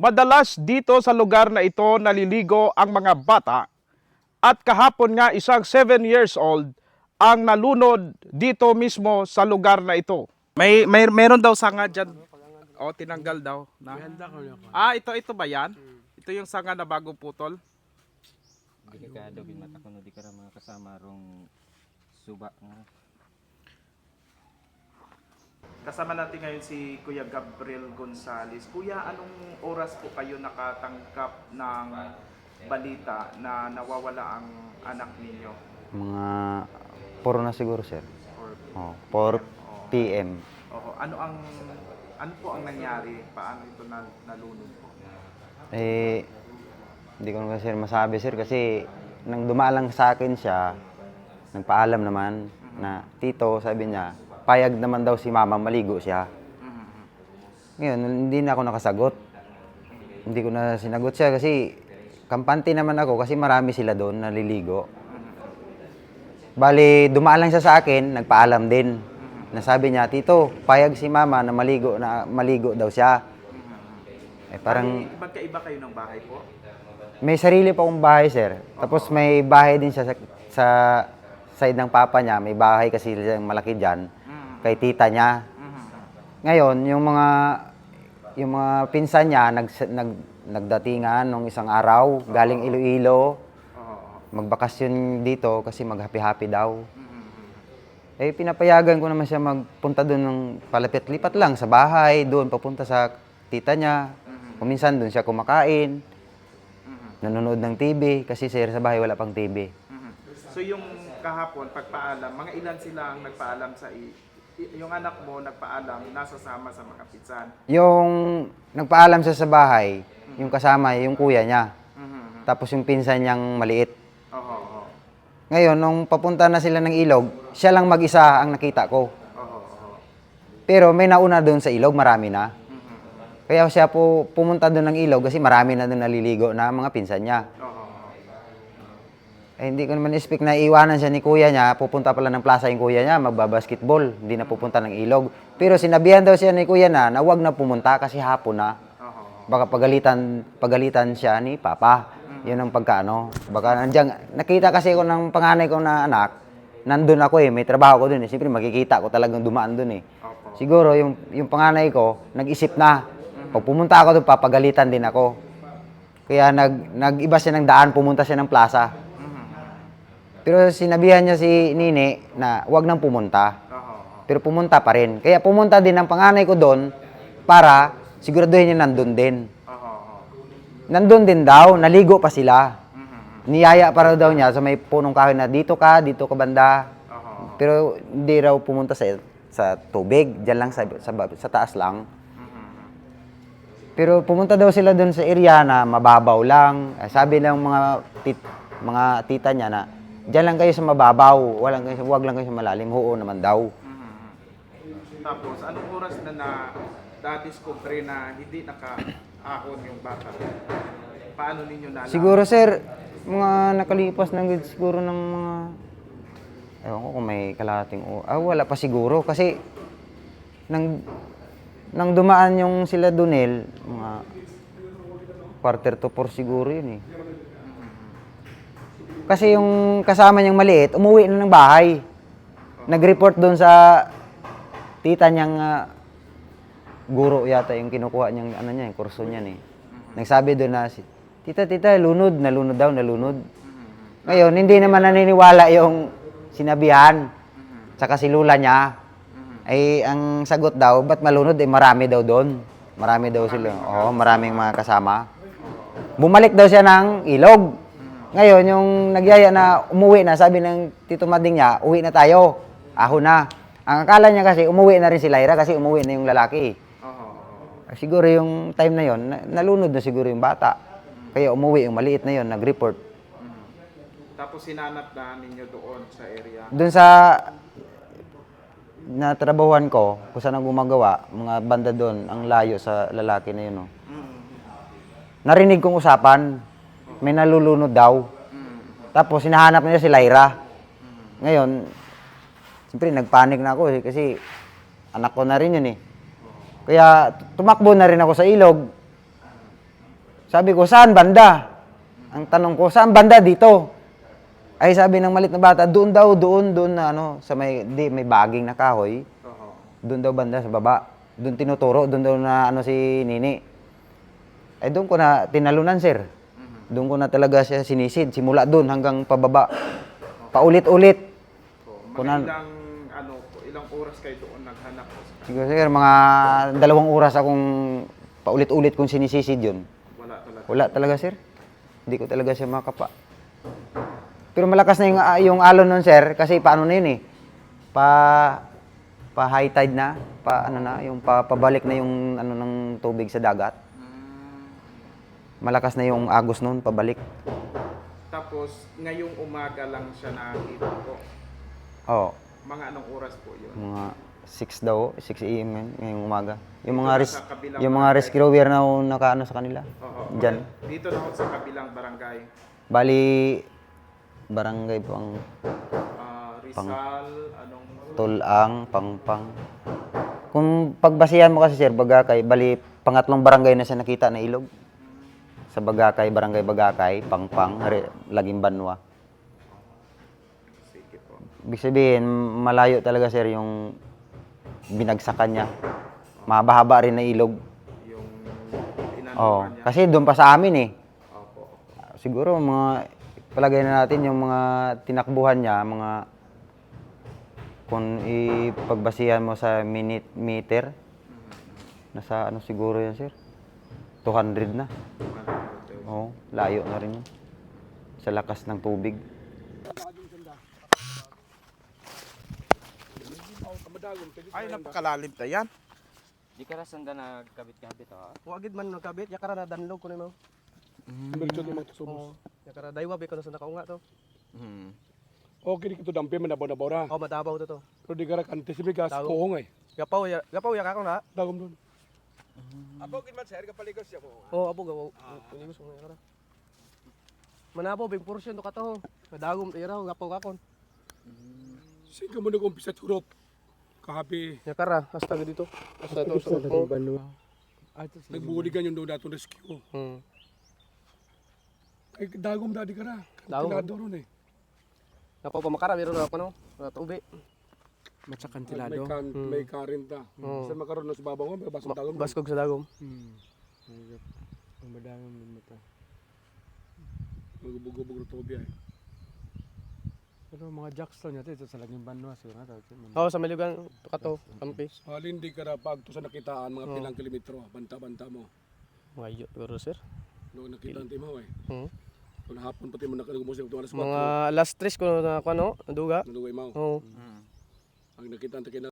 Madalas dito sa lugar na ito naliligo ang mga bata at kahapon nga isang 7 years old ang nalunod dito mismo sa lugar na ito. May, may meron daw sanga dyan. O, tinanggal daw. Na. Ah, ito, ito ba yan? Ito yung sanga na bagong putol? Di ka dogin mata kuno di ka mga kasama rong suba nga. Kasama natin ngayon si Kuya Gabriel Gonzales. Kuya, anong oras po kayo nakatanggap ng balita na nawawala ang anak ninyo? Mga puro na siguro, sir. Or, Oh, 4 p.m. Oo, ano ang ano po ang nangyari? Paano ito na, nalunod po? Eh, hindi ko naman sir masabi, sir, kasi nang dumalang sa akin siya, nagpaalam naman na, tito, sabi niya, payag naman daw si mama, maligo siya. Ngayon, hindi na ako nakasagot. Hindi ko na sinagot siya kasi kampante naman ako kasi marami sila doon naliligo. Bali, dumaan lang siya sa akin, nagpaalam din. Nasabi niya, Tito, payag si mama na maligo, na maligo daw siya. Eh, parang Bali, magkaiba kayo ng bahay po? may sarili pa akong bahay, sir. Tapos may bahay din siya sa, sa side ng papa niya. May bahay kasi siyang malaki dyan. Kay tita niya. Ngayon, yung mga yung mga pinsan niya nag, nag, nagdatingan nung isang araw, galing Iloilo, magbakasyon dito kasi mag-happy-happy daw. Eh, pinapayagan ko naman siya magpunta doon ng palapit-lipat lang sa bahay, doon papunta sa tita niya. Kuminsan doon siya kumakain, nanonood ng TV, kasi sir, sa bahay wala pang TV. Mhm. So yung kahapon, pagpaalam, mga ilan sila ang nagpaalam sa i- yung anak mo nagpaalam, nasasama sa mga pinsan. Yung nagpaalam siya sa bahay, yung kasama, yung kuya niya. Mhm. Tapos yung pinsan niyang maliit. Oo, oo. Ngayon, nung papunta na sila ng ilog, siya lang mag-isa ang nakita ko. Oo, oo. Pero may nauna doon sa ilog, marami na. Kaya siya po pumunta doon ng ilog kasi marami na doon naliligo na mga pinsan niya. Oo. Eh, hindi ko naman expect na iwanan siya ni kuya niya, pupunta pala ng plaza yung kuya niya, magbabasketball, hindi na pupunta ng ilog. Pero sinabihan daw siya ni kuya na, na wag na pumunta kasi hapon na. Baka pagalitan, pagalitan siya ni papa. Yun ang pagkano. Baka nandiyan, nakita kasi ko ng panganay ko na anak, nandun ako eh, may trabaho ko dun eh. Siyempre makikita ko talagang dumaan dun eh. Siguro yung, yung panganay ko, nag-isip na. Pag pumunta ako doon, papagalitan din ako. Kaya nag, nag-iba siya ng daan, pumunta siya ng plaza. Pero sinabihan niya si Nini na wag nang pumunta. Pero pumunta pa rin. Kaya pumunta din ang panganay ko doon para siguraduhin niya nandun din. Nandun din daw, naligo pa sila. Niyaya para daw niya sa may punong kahoy na dito ka, dito ka banda. Pero hindi raw pumunta sa sa tubig, diyan lang sa, sa, sa taas lang. Pero pumunta daw sila doon sa area na mababaw lang. Eh, Sabi ng mga tit, mga tita niya na diyan lang kayo sa mababaw, walang kayo, wag lang kayo sa malalim. Oo naman daw. Tapos, anong oras na na na-discover na hindi nakaahon yung bata? Paano ninyo nalaman? Siguro sir, mga nakalipas ng siguro ng mga Ewan ko kung may kalahating o Ah, wala pa siguro kasi nang nang dumaan yung sila Dunel, mga quarter to four siguro yun eh. Kasi yung kasama niyang maliit, umuwi na ng bahay. Nag-report doon sa tita niyang ah, guro yata yung kinukuha niyang ano niya, yung kurso niya eh. Nagsabi doon na si Tita, tita, lunod, nalunod daw, nalunod. Ngayon, hindi naman naniniwala yung sinabihan. Tsaka si niya. Ay, ang sagot daw, ba't malunod? Eh, marami daw doon. Marami daw sila. Oo, maraming mga kasama. Bumalik daw siya ng ilog. Ngayon, yung nagyaya na umuwi na, sabi ng tito mading niya, uwi na tayo. Aho na. Ang akala niya kasi, umuwi na rin si Lyra kasi umuwi na yung lalaki. Siguro yung time na yon, na- nalunod na siguro yung bata. Kaya umuwi yung maliit na yon, nag-report. Tapos sinanap na ninyo doon sa area. Doon sa natrabahuan ko, kung saan ang gumagawa, mga banda doon, ang layo sa lalaki na yun. No? Narinig kong usapan, may nalulunod daw. Tapos hinahanap niya si Lyra. Ngayon, siyempre nagpanik na ako eh, kasi anak ko na rin yun eh. Kaya tumakbo na rin ako sa ilog. Sabi ko, saan banda? Ang tanong ko, saan banda dito? Ay sabi ng malit na bata, doon daw, doon, doon na ano, sa may, di, may baging na kahoy. Oo. Doon daw banda sa baba. Doon tinuturo, doon daw na ano si Nini. Ay doon ko na tinalunan, sir. Doon ko na talaga siya sinisid. Simula doon hanggang pababa. Paulit-ulit. So, mga Kunan- ilang, ano, ilang oras kayo doon naghanap? Siguro, sir, mga dalawang oras akong paulit-ulit kong sinisisid yun. Wala talaga. Wala talaga, sir. Hindi ko talaga siya makapa. Pero malakas na yung, ah, yung alon nun, sir, kasi paano na yun eh. Pa, pa high tide na, pa ano na, yung pa, pabalik na yung ano ng tubig sa dagat. Malakas na yung agos nun, pabalik. Tapos, ngayong umaga lang siya nakita po. Oo. Mga anong oras po yun? Mga 6 daw, 6 a.m. yun, ngayong umaga. Yung Dito mga na res, sa kabilang yung mga barangay. rescuer na nakaano sa kanila. Oo. Diyan. Dito na ako sa kabilang barangay. Bali, barangay po ang Ah, Rizal, anong... Tulang, Pangpang. Kung pagbasihan mo kasi sir, Bagakay, bali pangatlong barangay na siya nakita na ilog. Sa Bagakay, barangay Bagakay, Pangpang, Laging Banwa. Ibig sabihin, malayo talaga sir yung binagsakan niya. Mahaba-haba rin na ilog. Yung Oh, niya. kasi doon pa sa amin eh. Opo. Siguro mga palagay na natin yung mga tinakbuhan niya, mga kung ipagbasihan mo sa minute meter, nasa ano siguro yan, sir? 200 na. Oo, layo na rin yun. Sa lakas ng tubig. Ay, napakalalim ta yan. Di ka rasan da nagkabit-kabit ha. Wagid man nagkabit, yakara na danlog ko na mo. Merchant naman ito subos. Yakara daywa be kono sa nakaunga to. Hmm. Okay, di kito dampi man nabaw nabaw ra. Oh, matabaw to to. Pero di ka ra kante si Bigas, Tago. kuhong eh. Gapaw ya, gapaw ya kako na. Dagom doon. Oh, apo gawaw. Ini gusto mo yakara. Manabaw big portion to kato. Madagom iraw gapaw kakon. Sige mo nag-umpisa turop. Kahabi, Yakara hasta ga dito. Hasta to sa oh. nagbuligan yung doon datong rescue. Hmm. Kay dagom dadi ka ra. Dagom. Kantilado ron eh. Gapaw pa makara meron na ako no. Sa At May, kan, may current ta. Oo. Sa makaroon na sa babaw, may basong dagom. Baskog sa dagom. Magbugubog ro tobi ay. Pero mga Jackson yata ito sa laging banwa siguro na. Oh, sa Meliugan to kato. Kampi. Halin di ka ra pag sa nakitaan mga pilang kilometro, banta-banta mo. Ngayo siguro sir. Noong nakita ang mo eh. Hmm. Kung hapon pati mo nakagumusin ito alas 4. Mga last tres ko na ano, duga. Naluway mo. Oh. Ang nakita ang